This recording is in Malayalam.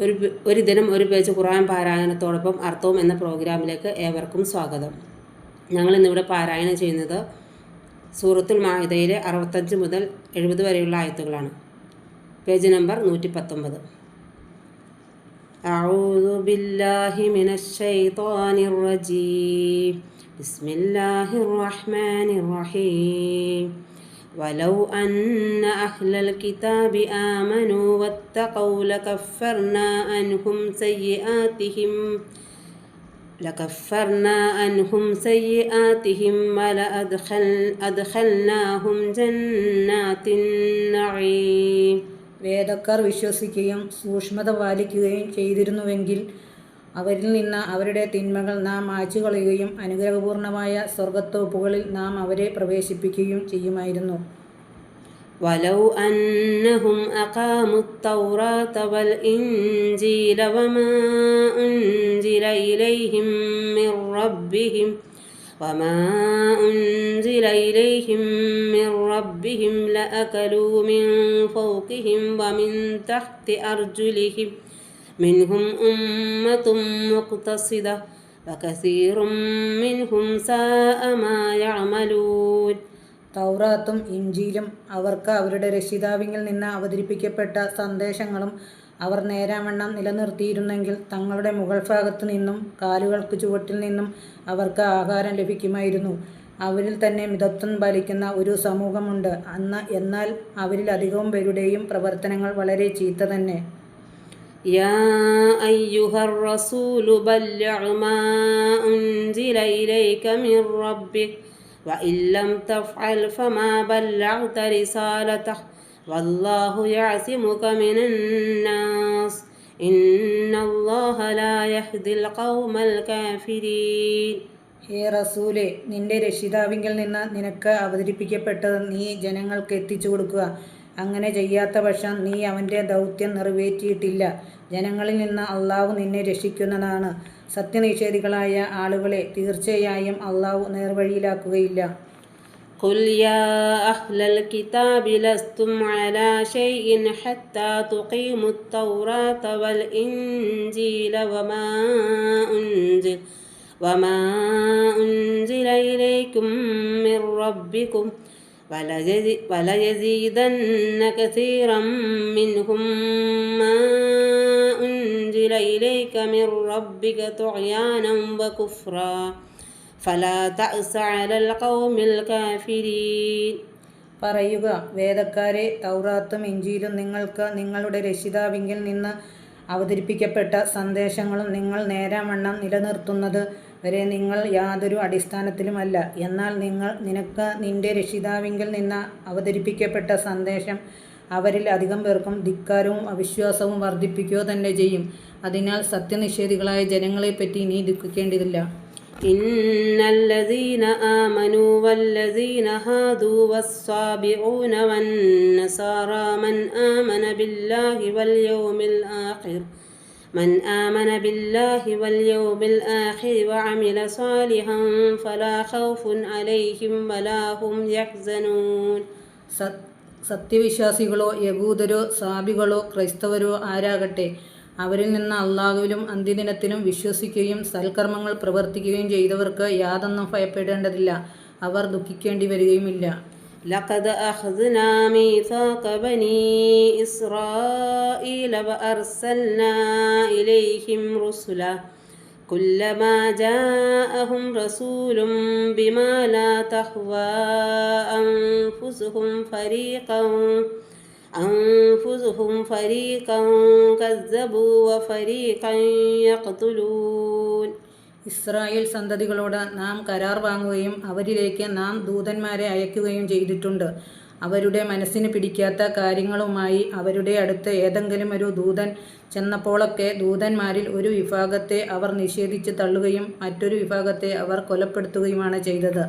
ഒരു പേ- ഒരു ദിനം ഒരു പേജ് ഖുർആൻ പാരായണത്തോടൊപ്പം അർത്ഥവും എന്ന പ്രോഗ്രാമിലേക്ക് ഏവർക്കും സ്വാഗതം ഞങ്ങൾ ഇന്നിവിടെ പാരായണം ചെയ്യുന്നത് സൂറത്തുൽ മാഹിദയിലെ അറുപത്തഞ്ച് മുതൽ എഴുപത് വരെയുള്ള ആയത്തുകളാണ് പേജ് നമ്പർ നൂറ്റി പത്തൊമ്പത് أعوذ بالله من الشيطان الرجيم بسم الله الرحمن الرحيم ولو أن أهل الكتاب آمنوا واتقوا لكفرنا عنهم سيئاتهم لكفرنا عنهم سيئاتهم ولأدخل أدخلناهم جنات النعيم വേദക്കാർ വിശ്വസിക്കുകയും സൂക്ഷ്മത പാലിക്കുകയും ചെയ്തിരുന്നുവെങ്കിൽ അവരിൽ നിന്ന് അവരുടെ തിന്മകൾ നാം മായ്ച്ചുകളയുകയും അനുഗ്രഹപൂർണമായ സ്വർഗത്തോപ്പുകളിൽ നാം അവരെ പ്രവേശിപ്പിക്കുകയും ചെയ്യുമായിരുന്നു ولو أنهم أقاموا التوراة والإنجيل وما أنزل إليهم من ربهم وما أنزل إليهم من ربهم لأكلوا من فوقهم ومن تحت أرجلهم منهم أمة مقتصدة وكثير منهم ساء മിൻഹും يعملون തൗറാത്തും ഇഞ്ചിയിലും അവർക്ക് അവരുടെ രക്ഷിതാവിങ്ങിൽ നിന്ന് അവതരിപ്പിക്കപ്പെട്ട സന്ദേശങ്ങളും അവർ നേരാവണ്ണം നിലനിർത്തിയിരുന്നെങ്കിൽ തങ്ങളുടെ മുകൾഭാഗത്തു നിന്നും കാലുകൾക്ക് ചുവട്ടിൽ നിന്നും അവർക്ക് ആഹാരം ലഭിക്കുമായിരുന്നു. അവരിൽ തന്നെ മിതത്വം പാലിക്കുന്ന ഒരു സമൂഹമുണ്ട്. അന്ന് എന്നാൽ അവരിൽ അധികവും പേരുടെയും പ്രവർത്തനങ്ങൾ വളരെ ചീത്ത തന്നെ. يا أيها الرسول بلغ ما أنزل إليك من ربك وإن لم تفعل فما بلغت رسالته والله يعصمك من الناس إن الله لا يهدي القوم الكافرين ഹേ റസൂലെ നിന്റെ രക്ഷിതാവിങ്കിൽ നിന്ന് നിനക്ക് അവതരിപ്പിക്കപ്പെട്ടത് നീ ജനങ്ങൾക്ക് എത്തിച്ചു കൊടുക്കുക അങ്ങനെ ചെയ്യാത്ത പക്ഷം നീ അവൻ്റെ ദൗത്യം നിറവേറ്റിയിട്ടില്ല ജനങ്ങളിൽ നിന്ന് അള്ളാഹു നിന്നെ രക്ഷിക്കുന്നതാണ് സത്യനിഷേധികളായ ആളുകളെ തീർച്ചയായും അള്ളാഹു നേർവഴിയിലാക്കുകയില്ല قل يا أهل الكتاب لستم على شيء حتى تقيموا التوراة والإنجيل وما أنزل وما أنزل إليكم من ربكم وليزي- وليزيدن كثيرا منهم ما أنزل إليك من ربك طغيانا وكفرا فلا تأس على القوم الكافرين പറയുക വേദക്കാരെ തൗറാത്തും ഇഞ്ചിയിലും നിങ്ങൾക്ക് നിങ്ങളുടെ രക്ഷിതാവിങ്കിൽ നിന്ന് അവതരിപ്പിക്കപ്പെട്ട സന്ദേശങ്ങളും നിങ്ങൾ നേരാവണ്ണം നിലനിർത്തുന്നത് വരെ നിങ്ങൾ യാതൊരു അടിസ്ഥാനത്തിലുമല്ല എന്നാൽ നിങ്ങൾ നിനക്ക് നിന്റെ രക്ഷിതാവിങ്കിൽ നിന്ന് അവതരിപ്പിക്കപ്പെട്ട സന്ദേശം അവരിൽ അധികം പേർക്കും ധിക്കാരവും അവിശ്വാസവും വർദ്ധിപ്പിക്കുക തന്നെ ചെയ്യും അതിനാൽ സത്യനിഷേധികളായ ജനങ്ങളെപ്പറ്റി നീ ദുഃഖിക്കേണ്ടതില്ല إن الذين آمنوا والذين هادوا والصابئون والنصارى من آمن بالله واليوم الآخر من آمن بالله واليوم الآخر وعمل صالحا فلا خوف عليهم ولا هم يحزنون സത് സത്യവിശ്വാസികളോ യഹൂദരോ സാബികളോ ക്രൈസ്തവരോ ആരാകട്ടെ അവരിൽ നിന്ന് അള്ളാഹുവിലും അന്ത്യദിനത്തിലും വിശ്വസിക്കുകയും സൽക്കർമ്മങ്ങൾ പ്രവർത്തിക്കുകയും ചെയ്തവർക്ക് യാതൊന്നും ഭയപ്പെടേണ്ടതില്ല അവർ ദുഃഖിക്കേണ്ടി വരികയുമില്ല لقد أخذنا ميثاق بني إسرائيل وأرسلنا إليهم رسلا كلما جاءهم رسول بما لا تهوى أنفسهم فريقا أنفسهم فريقا كذبوا وفريقا يقتلون ഇസ്രായേൽ സന്തതികളോട് നാം കരാർ വാങ്ങുകയും അവരിലേക്ക് നാം ദൂതന്മാരെ അയക്കുകയും ചെയ്തിട്ടുണ്ട്. അവരുടെ മനസ്സിന് പിടിക്കാത്ത കാര്യങ്ങളുമായി അവരുടെ അടുത്ത് ഏതെങ്കിലും ഒരു ദൂതൻ ചെന്നപ്പോഴൊക്കെ ദൂതന്മാരിൽ ഒരു വിഭാഗത്തെ അവർ നിഷേധിച്ച് തള്ളുകയും മറ്റൊരു വിഭാഗത്തെ അവർ കൊലപ്പെടുത്തുകയുമാണ് ചെയ്തത്.